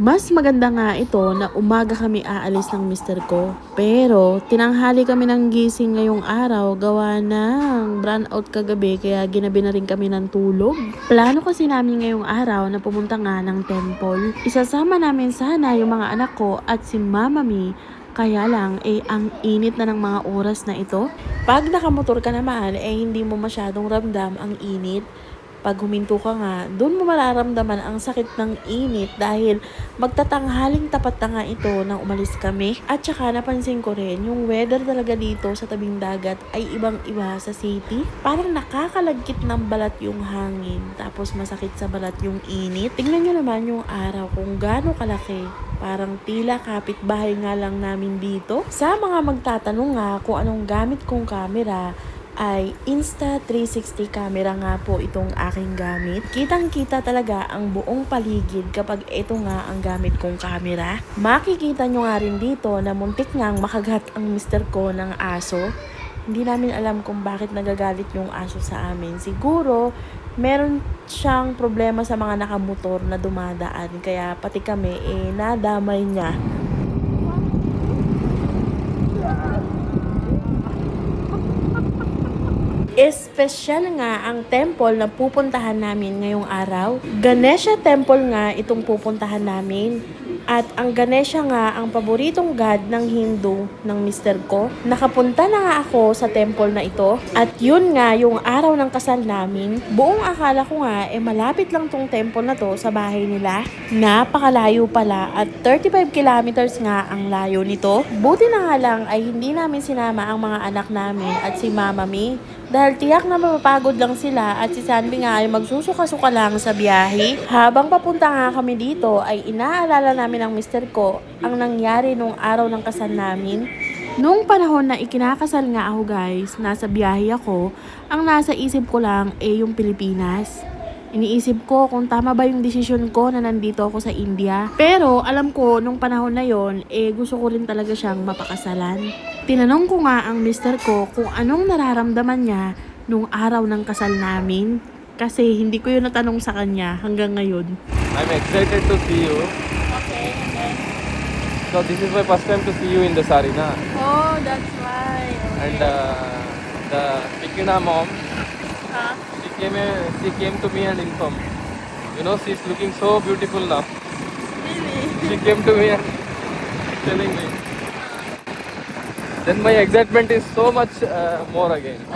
Mas maganda nga ito na umaga kami aalis ng mister ko. Pero tinanghali kami ng gising ngayong araw gawa ng brownout kagabi kaya ginabi na rin kami ng tulog. Plano kasi namin ngayong araw na pumunta nga ng temple. Isasama namin sana yung mga anak ko at si Mama Mi kaya lang, eh, ang init na ng mga oras na ito. Pag nakamotor ka naman, eh, hindi mo masyadong ramdam ang init. Pag huminto ka nga, doon mo mararamdaman ang sakit ng init dahil magtatanghaling tapat na nga ito nang umalis kami. At saka napansin ko rin, yung weather talaga dito sa tabing dagat ay ibang iba sa city. Parang nakakalagkit ng balat yung hangin, tapos masakit sa balat yung init. Tingnan nyo naman yung araw kung gaano kalaki. Parang tila kapitbahay nga lang namin dito. Sa mga magtatanong nga kung anong gamit kong camera, ay Insta360 camera nga po itong aking gamit. Kitang-kita talaga ang buong paligid kapag ito nga ang gamit kong camera. Makikita nyo nga rin dito na muntik ngang makagat ang mister ko ng aso. Hindi namin alam kung bakit nagagalit yung aso sa amin. Siguro, meron siyang problema sa mga nakamotor na dumadaan. Kaya pati kami, eh, nadamay niya. Espesyal nga ang temple na pupuntahan namin ngayong araw. Ganesha Temple nga itong pupuntahan namin. At ang Ganesha nga ang paboritong god ng Hindu ng mister ko. Nakapunta na nga ako sa temple na ito. At yun nga yung araw ng kasal namin. Buong akala ko nga eh malapit lang tong temple na to sa bahay nila. Napakalayo pala at 35 kilometers nga ang layo nito. Buti na nga lang ay hindi namin sinama ang mga anak namin at si Mama Mi. Dahil tiyak na mapapagod lang sila at si Sanbi nga ay magsusuka-suka lang sa biyahe. Habang papunta nga kami dito ay inaalala namin ng mister ko ang nangyari nung araw ng kasal namin. Nung panahon na ikinakasal nga ako guys, nasa biyahe ako, ang nasa isip ko lang ay yung Pilipinas. Iniisip ko kung tama ba yung desisyon ko na nandito ako sa India. Pero alam ko nung panahon na yon, eh gusto ko rin talaga siyang mapakasalan. Tinanong ko nga ang mister ko kung anong nararamdaman niya nung araw ng kasal namin. Kasi hindi ko yun natanong sa kanya hanggang ngayon. I'm excited to see you. Okay, and then, So this is my first time to see you in the Sarina. oh, that's why. Okay. And uh, the Tikina mom, Huh? She came, uh, she came to me and informed. You know, she's looking so beautiful now. Really? She came to me and telling me. Then my excitement is so much uh, more again.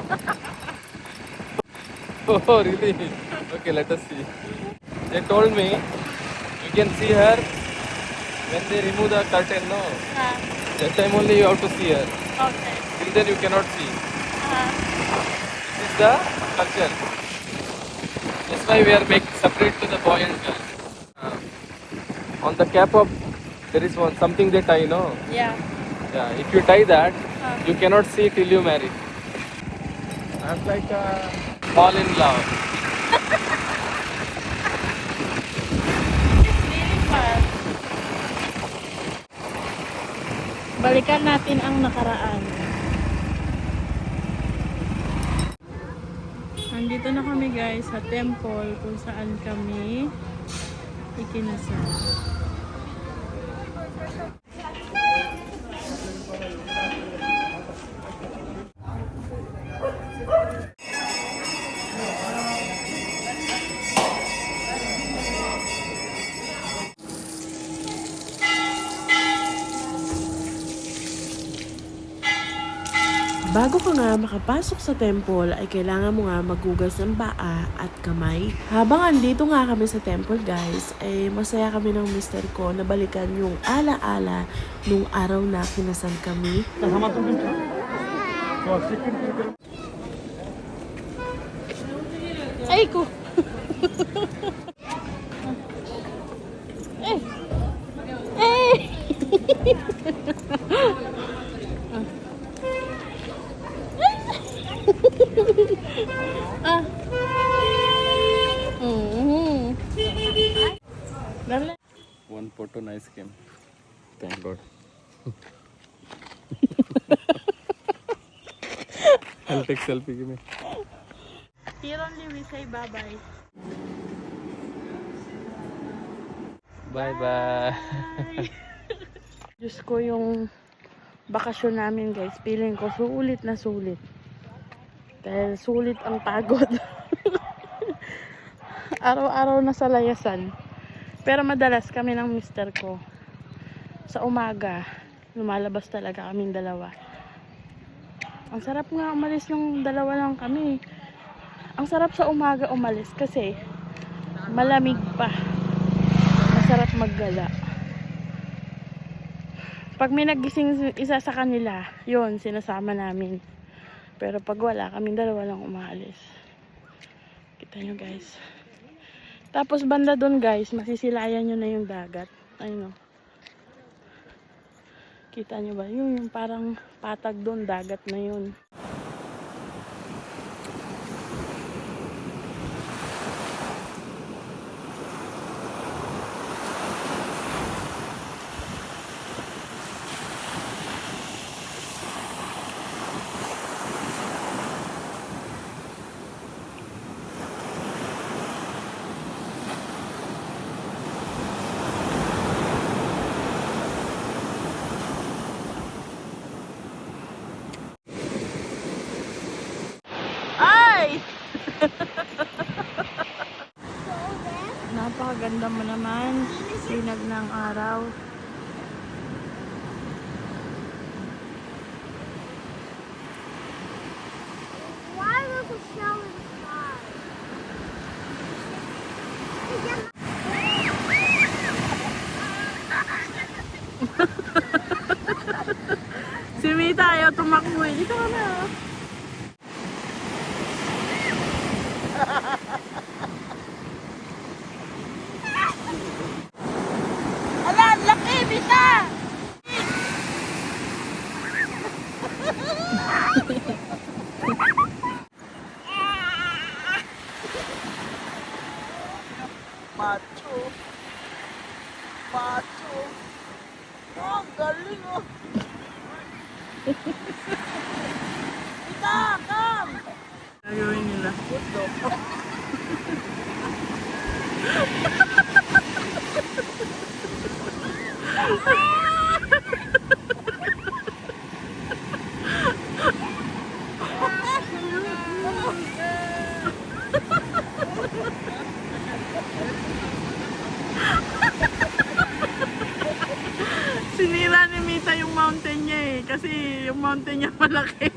oh, really? Okay, let us see. They told me you can see her when they remove the curtain, no? Huh? That time only you have to see her. Okay. Till then you cannot see. Uh, This is the culture. That's why we are making separate to the boy and girl. Uh, on the cap of there is one something they tie, no? yeah. Yeah, if you tie that, Huh. you cannot see till you marry. I'm like uh, fall in love. It's really fun. Balikan natin ang nakaraan. Guys sa temple kung saan kami ikinasal. Bago ka nga makapasok sa temple ay kailangan mo nga maghugas ng paa at kamay. Habang andito nga kami sa temple guys, ay masaya kami ng mister ko na balikan yung ala-ala nung araw na kinasal kami. Ay ko! eh! Eh! One photo nice came. Thank God. I'll take selfie. Give me. Here only we say bye-bye. Bye-bye. Diyos ko yung bakasyon namin guys. Feeling ko sulit na sulit. Dahil sulit ang pagod. Araw-araw na sa layasan. Pero madalas kami ng mister ko. Sa umaga, lumalabas talaga kaming dalawa. Ang sarap nga umalis ng dalawa lang kami. Ang sarap sa umaga umalis kasi malamig pa. Masarap maggala. Pag may nagising isa sa kanila, yon sinasama namin. Pero pag wala, kaming dalawa lang umaalis. Kita nyo guys. Tapos banda doon guys, masisilayan nyo na yung dagat. Ayun o. Kita nyo ba? Yun, yung parang patag doon, dagat na yun. Ay! Napakaganda mo naman. Sinag ng araw. Why was the snow in the sky? Si Mita ayaw tumakbo eh. Dito ka na. Ala, ang laki, Mita! Macho. Macho. Oh, ang galing oh. Mita, come! Gagawin nila. Sinira ni Mita yung mountain niya eh. Kasi yung mountain niya malaki.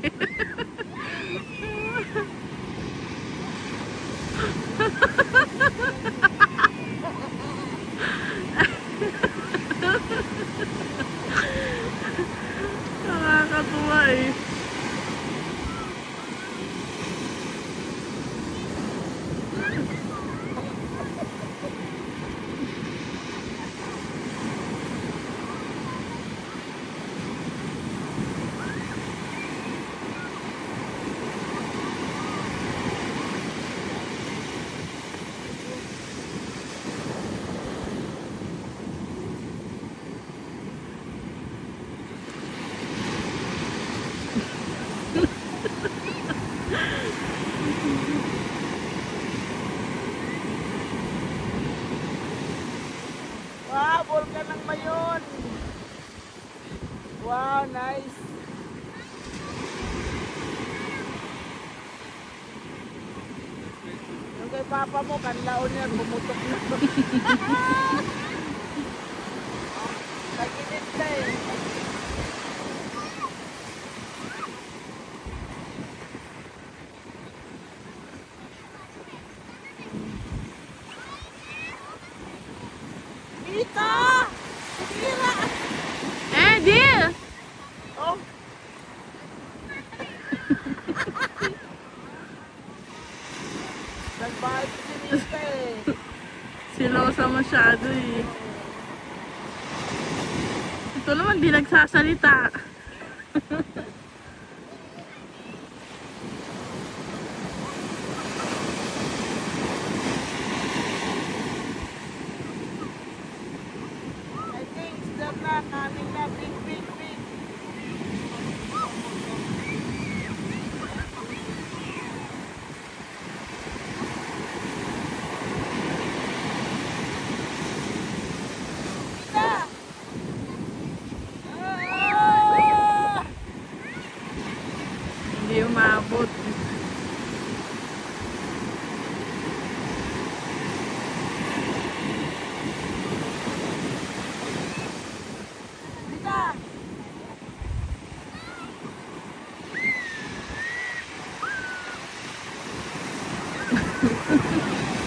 Nakakatuwa eh. Wow, mayon. Wow, nice. Yung kay papa mo, kanlaon yan, bumutok na. Naginit na eh. Mita! Mira! Eh, dear! Oh. Nagbayad si Mita eh. Silosa masyado eh. Ito naman di nagsasalita. likod. Dita!